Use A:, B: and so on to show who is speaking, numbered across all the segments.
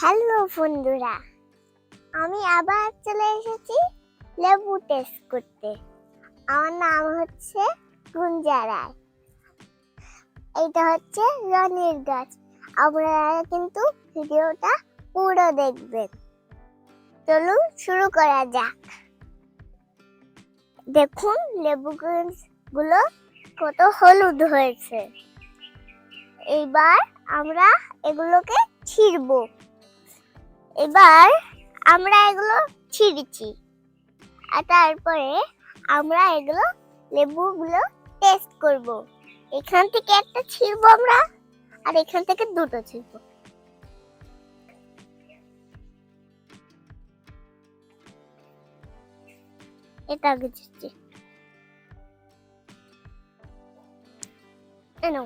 A: Hello বন্ধুরা, আমি আবার চলে এসেছি লেবু টেস্ট করতে। আমার নাম হচ্ছে গুঞ্জা রায়। এইটা হচ্ছে রনির গাছ। আপনারা কিন্তু ভিডিওটা পুরো দেখবেন। চলুন শুরু করা যাক। দেখুন লেবু গুলো কত হলুদ হয়েছে। এইবার আমরা এগুলোকে ছিড়ব। এবার আমরা এগুলো ছিঁড়েছি। আর তারপরে আমরা এগুলো লেবুগুলো টেস্ট করব। এখান থেকে একটা ছিড়ব আমরা, আর এখান থেকে দুটো ছিড়ব। এটা আগে ছিড়ছি। এনো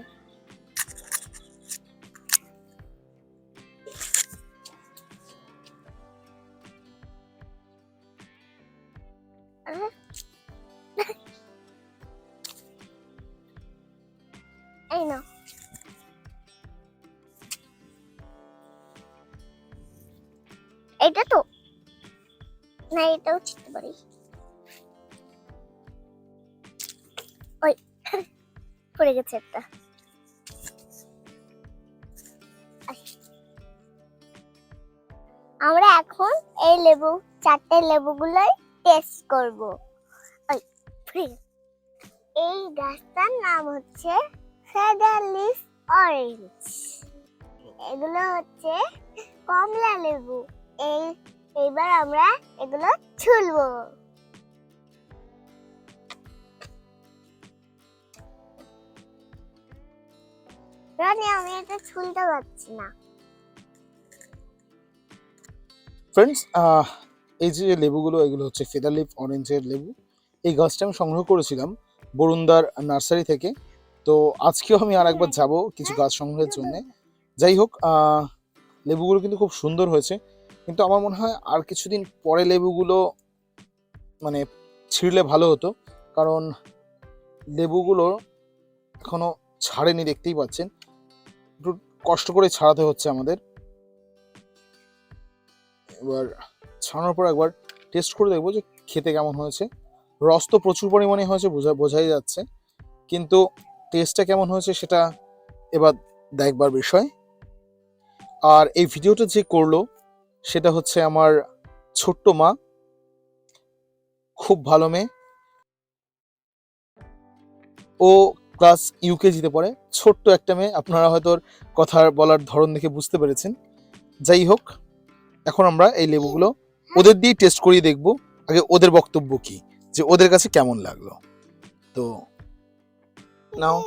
A: এটা তো। না, এটাও ছিটতে পারি। ওই, পড়ে গেছে একটা। আমরা এখন এই লেবু, চারটে লেবুগুলোই টেস্ট করব। ওই এই গাছটার নাম হচ্ছে ফেদারলিস অরেঞ্জ এগুলো হচ্ছে কমলা লেবু। এই এবার আমরা এগুলো ছুলবো। রানি, আমি এটা ছুলতে পারছি না।
B: ফ্রেন্ডস এই যে লেবুগুলো, এগুলো হচ্ছে ফেদার লিফ অরেঞ্জের লেবু, এই গাছটা আমি সংগ্রহ করেছিলাম বরুণদার নার্সারি থেকে। তো আজকেও আমি আর একবার যাব কিছু গাছ সংগ্রহের জন্য। যাই হোক লেবুগুলো কিন্তু খুব সুন্দর হয়েছে। কিন্তু আমার মনে হয় আর কিছুদিন পরে লেবুগুলো মানে ছিঁড়লে ভালো হতো। কারণ লেবুগুলো এখনও ছাড়েনি দেখতেই পাচ্ছেন। একটু কষ্ট করে ছাড়াতে হচ্ছে আমাদের। এবার ছাড়ানোর পর একবার টেস্ট করে দেখব যে খেতে কেমন হয়েছে। রস তো প্রচুর পরিমাণে হয়েছে, বোঝা বোঝাই যাচ্ছে। কিন্তু টেস্টটা কেমন হয়েছে সেটা এবার দেখবার বিষয়। আর এই ভিডিওটা যে করল সেটা হচ্ছে আমার ছোট্ট মা। খুব ভালো মেয়ে। ও ক্লাস ইউকেজিতে পড়ে। ছোট্ট একটা মেয়ে। আপনারা হয়তো ওর কথা বলার ধরন দেখে বুঝতে পেরেছেন। যাই হোক এখন আমরা এই লেবুগুলো ওদের দিয়ে টেস্ট করিয়ে দেখব। আগে ওদের বক্তব্য কি? যে ওদের কাছে কেমন লাগল? তো নাও।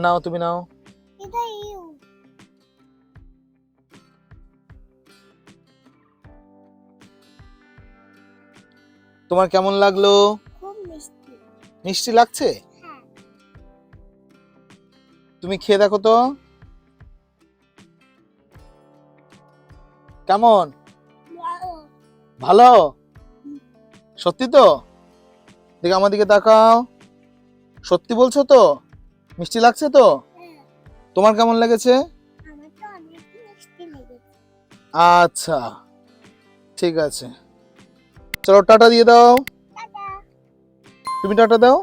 B: নাও তুমি নাও। তোমার কেমন লাগল?
A: মিষ্টি।
B: লাগছে?
A: হ্যাঁ।
B: তুমি খেয়ে দেখো তো। কেমন?
A: ভালো।
B: সত্যি তো? দেখে আমার দিকে তাকাও। সত্যি বলছো তো? মিষ্টি লাগছে তো?
A: হ্যাঁ।
B: তোমার কেমন লেগেছে। আচ্ছা। ঠিক আছে। চলো টাটা দিয়ে দাও। তুমি টাটা দাও।